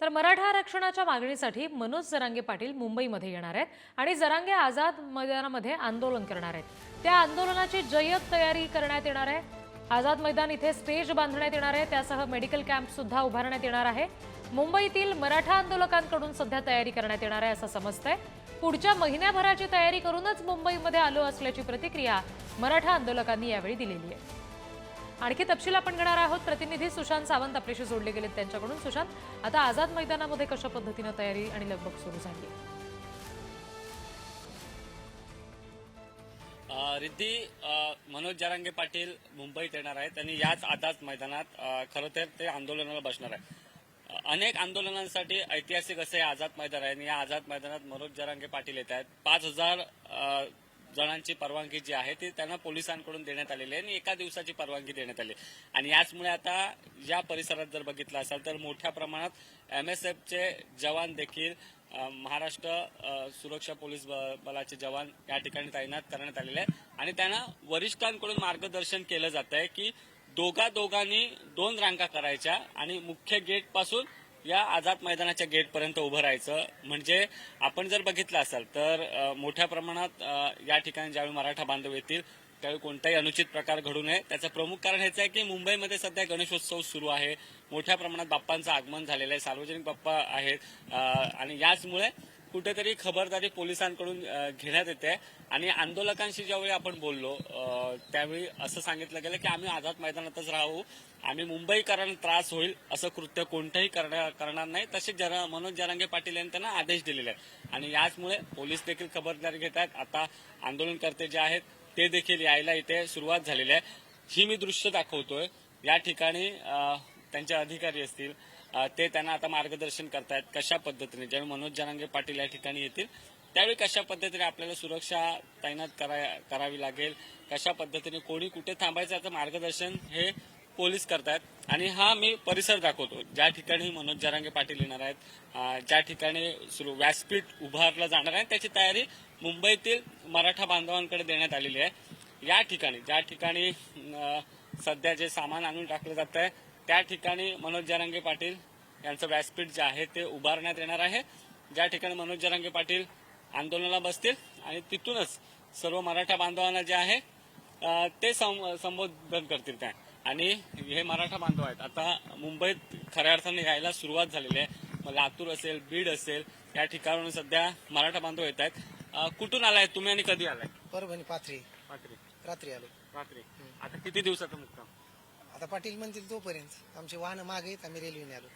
तर मराठा आरक्षणाच्या मागणीसाठी मनोज जरांगे पाटील मुंबईमध्ये येणार आहेत आणि जरांगे आझाद मैदानामध्ये आंदोलन करणार आहेत. त्या आंदोलनाची जय्यत तयारी करण्यात येणार आहे. आझाद मैदान इथे स्टेज बांधण्यात येणार आहे. त्यासह मेडिकल कॅम्प सुद्धा उभारण्यात येणार आहे. मुंबईतील मराठा आंदोलकांकडून सध्या तयारी करण्यात येणार आहे असं समजतंय. पुढच्या महिन्याभराची तयारी करूनच मुंबईमध्ये आलो असल्याची प्रतिक्रिया मराठा आंदोलकांनी यावेळी दिलेली आहे. आणखी तपशील आपण घेणार आहोत. प्रतिनिधी सुशांत सावंत आपल्याशी जोडले गेलेत त्यांच्याकडून. सुशांत आता आझाद मैदानामध्ये कशा पद्धतीनं तयारी आणि लगबग सुरू झाली आहे रिद्धी मनोज जारांगे पाटील मुंबईत येणार आहेत आणि याच आझाद मैदानात खरं तर ते आंदोलनाला बसणार आहे अनेक आंदोलनांसाठी ऐतिहासिक असे हे आझाद मैदान आहे आणि या आझाद मैदानात मनोज जरांगे पाटील येत आहेत. पाच हजार जणांची परवानगी जी आहे ती त्यांना पोलिसांकडून देण्यात आलेली आहे आणि एका दिवसाची परवानगी देण्यात आली आणि याचमुळे आता या परिसरात जर बघितलं असाल तर मोठ्या प्रमाणात एमएसएफचे जवान देखील महाराष्ट्र सुरक्षा पोलीस ब- बलाचे जवान या ठिकाणी तैनात करण्यात आलेले आहेत. आणि त्यांना वरिष्ठांकडून मार्गदर्शन केलं जात आहे की दोघा दोघांनी दोन रांगा करायच्या आणि मुख्य गेटपासून या आझाद मैदानाच्या गेटपर्यंत उभं राहायचं. म्हणजे आपण जर बघितलं असाल तर मोठ्या प्रमाणात या ठिकाणी ज्यावेळी मराठा बांधव येतील त्यावेळी कोणताही अनुचित प्रकार घडू नये. त्याचं प्रमुख कारण हेच आहे की मुंबईमध्ये सध्या गणेशोत्सव सुरू आहे. मोठ्या प्रमाणात बाप्पांचं आगमन झालेलं आहे. सार्वजनिक बाप्पा आहेत. आणि याचमुळे कुठेतरी खबरदारी पोलिसांकडून घेण्यात येते. आणि आंदोलकांशी ज्यावेळी आपण बोललो त्यावेळी असं सांगितलं गेलं की आम्ही आझाद मैदानातच राहू. आम्ही मुंबईकरांना त्रास होईल असं कृत्य कोणतंही करणार करणार नाही. तसे मनोज जरांगे पाटील यांनी त्यांना आदेश दिलेले आहेत. आणि याचमुळे पोलीस देखील खबरदारी घेत आहेत. आता आंदोलनकर्ते जे आहेत ते देखील यायला इथे सुरुवात झालेली आहे. ही मी दृश्य दाखवतोय. या ठिकाणी त्यांचे अधिकारी असतील ते त्यांना आता मार्गदर्शन करतायत कशा पद्धतीने? ज्यावेळी मनोज जनांगे पाटील या ठिकाणी येतील त्यावेळी कशा पद्धतीने आपल्याला सुरक्षा तैनात करा- करावी लागेल? कशा पद्धतीने कोणी कुठे थांबायचं याचं मार्गदर्शन हे पोलीस करतायत? आणि हा मी परिसर दाखवतो ज्या ठिकाणी मनोज जरांगे पाटील येणार आहेत ज्या ठिकाणी व्यासपीठ उभारलं जाणार आहे त्याची तयारी मुंबईतील मराठा बांधवांकडे देण्यात आलेली आहे. या ठिकाणी ज्या ठिकाणी सध्या जे सामान आणून टाकलं जात आहे त्या ठिकाणी मनोज जरांगे पाटील यांचं व्यासपीठ जे आहे ते उभारण्यात येणार आहे. ज्या ठिकाणी मनोज जरांगे पाटील आंदोलनाला बसतील आणि तिथूनच सर्व मराठा बांधवांना जे आहे ते संबोधन करतील त्या. आणि हे मराठा बांधव आहेत. आता मुंबईत खऱ्या अर्थाने यायला सुरुवात झालेली आहे. मग लातूर असेल बीड असेल या ठिकाणाहून सध्या मराठा बांधव येत आहेत. कुठून आलाय तुम्ही आणि कधी आलाय? परभणी पाथरी. रात्री रात्री आलो. रात्री आता किती दिवसाचा मुक्काम? आता पाटील म्हणतील तोपर्यंत. आमचे वाहन मागे आहेत आम्ही रेल्वेने आलो.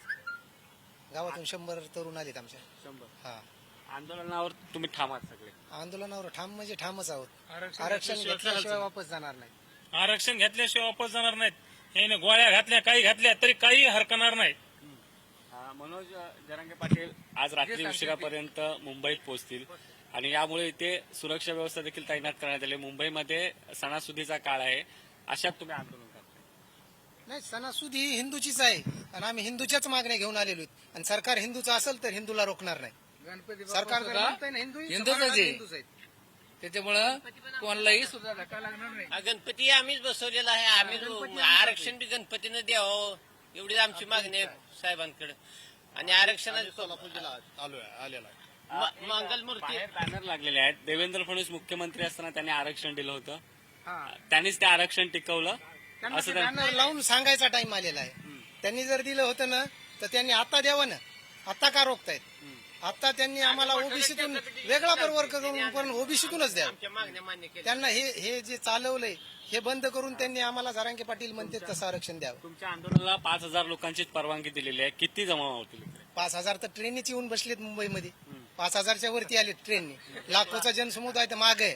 गावातून शंभर तरुण आलेत आमच्या. शंभर. हा. आंदोलनावर तुम्ही ठामात सगळे. आंदोलनावर ठाम म्हणजे ठामच आहोत. आरक्षण आरक्षण घेतल्याशिवाय वापस जाणार नाही आरक्षण घेतल्याशिवाय वापस जाणार नाहीत. याने गोळ्या घातल्या काही घातल्या तरी काही हरकणार नाही. अ, मनोज जरांगे पाटील आज रात्री उशिरापर्यंत मुंबईत पोहोचतील. आणि यामुळे इथे सुरक्षा व्यवस्था देखील तैनात करण्यात आली. मुंबईमध्ये सणासुदीचा काळ आहे. अशात तुम्ही आंदोलन नाही सणासुदी ही हिंदूचीच आहे. आणि आम्ही हिंदूच्याच मागण्या घेऊन आलेलो आहेत. आणि सरकार हिंदूचं असेल तर हिंदूला रोखणार नाही. सरकार तर म्हणतंय ना, हिंदू? हिंदूच आहे. हिंदूच आहेत त्याच्यामुळं कोणालाही सुद्धा धक्का लागणार नाही. हा, गणपती आम्हीच बसवलेला आहे. आम्ही आरक्षण बी गणपतीनं द्यावं. एवढीच आमची मागणी आहे साहेबांकडे. आणि आरक्षणाची म- मंगलमूर्ती बाहेर बॅनर लागलेले आहेत. देवेंद्र फडणवीस मुख्यमंत्री असताना त्यांनी आरक्षण दिलं होतं. त्यांनीच ते आरक्षण टिकवलं. असं त्यांनी बॅनर लावून सांगायचा टाइम आलेला आहे. त्यांनी जर दिलं होतं ना तर त्यांनी आता द्यावं ना. आता का रोखतायत? आता त्यांनी आम्हाला ओबीसीतून वेगळा प्रवर्ग करून पण ओबीसीतूनच द्यावं. आमच्या मागण्या मान्य केल्या. त्यांना हे हे जे चालवलंय हे बंद करून त्यांनी आम्हाला जारांगे पाटील म्हणते तसं आरक्षण द्यावं. तुमच्या आंदोलनाला पाच हजार लोकांचीच परवानगी दिलेली आहे. किती जमा होतील इकडे? पाच हजार तर ट्रेननीच येऊन बसलेत मुंबईमध्ये. पाच हजारच्या वरती आलेत ट्रेनने लाखोचा जनसमुदाय तर माग आहे.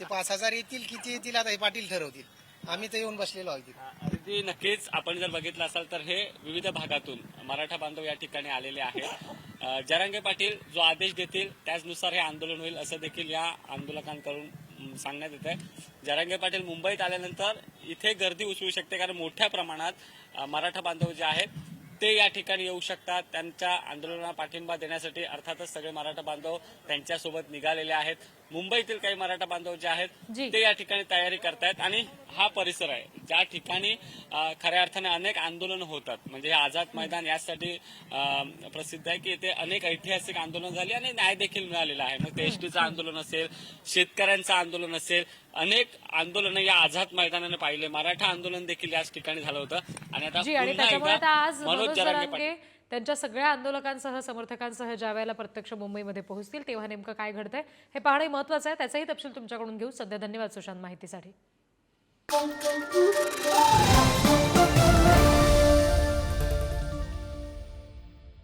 ते पाच हजार येतील किती येतील आता हे पाटील ठरवतील. आम्ही तर येऊन बसलेलो आहोत तिथे. अगदी नक्कीच आपण जर बघितलं असाल तर हे विविध भागातून मराठा बांधव या ठिकाणी आलेले आहेत. अ, जरांगे पाटील जो आदेश देतील त्याचनुसार हे आंदोलन होईल असं देखील या आंदोलकांकडून म, सांगण्यात येत आहे जरांगे पाटील मुंबईत आल्यानंतर इथे गर्दी उसळू शकते कारण मोठ्या प्रमाणात अ, मराठा बांधव जे आहेत ते या ठिकाणी येऊ शकतात. त्यांच्या आंदोलनाला पाठिंबा देण्यासाठी अर्थातच सगळे मराठा बांधव त्यांच्यासोबत निघालेले आहेत. मुंबईतील काही मराठा बांधव जे आहेत. ते या ठिकाणी तयारी करतायत आणि हा परिसर आहे. ज्या ठिकाणी खऱ्या अर्थाने अनेक आंदोलन होतात. म्हणजे हे आझाद मैदान यासाठी प्रसिद्ध आहे की इथे अनेक ऐतिहासिक आंदोलन झाली आणि न्याय देखील मिळालेला आहे. मग ते एसटीचं आंदोलन असेल शेतकऱ्यांचं आंदोलन असेल अनेक आंदोलन या आझाद मैदानाने पाहिले. मराठा आंदोलन देखील याच ठिकाणी झालं होतं. आणि आता आज मनोज जरांगे त्यांच्या सगळ्या आंदोलकांसह समर्थकांसह ज्या वेळेला प्रत्यक्ष मुंबईमध्ये पोहोचतील तेव्हा नेमकं काय घडतंय हे पाहणे महत्वाचं आहे. त्याचाही तपशील तुमच्याकडून घेऊ. सध्या धन्यवाद सुशांत माहितीसाठी.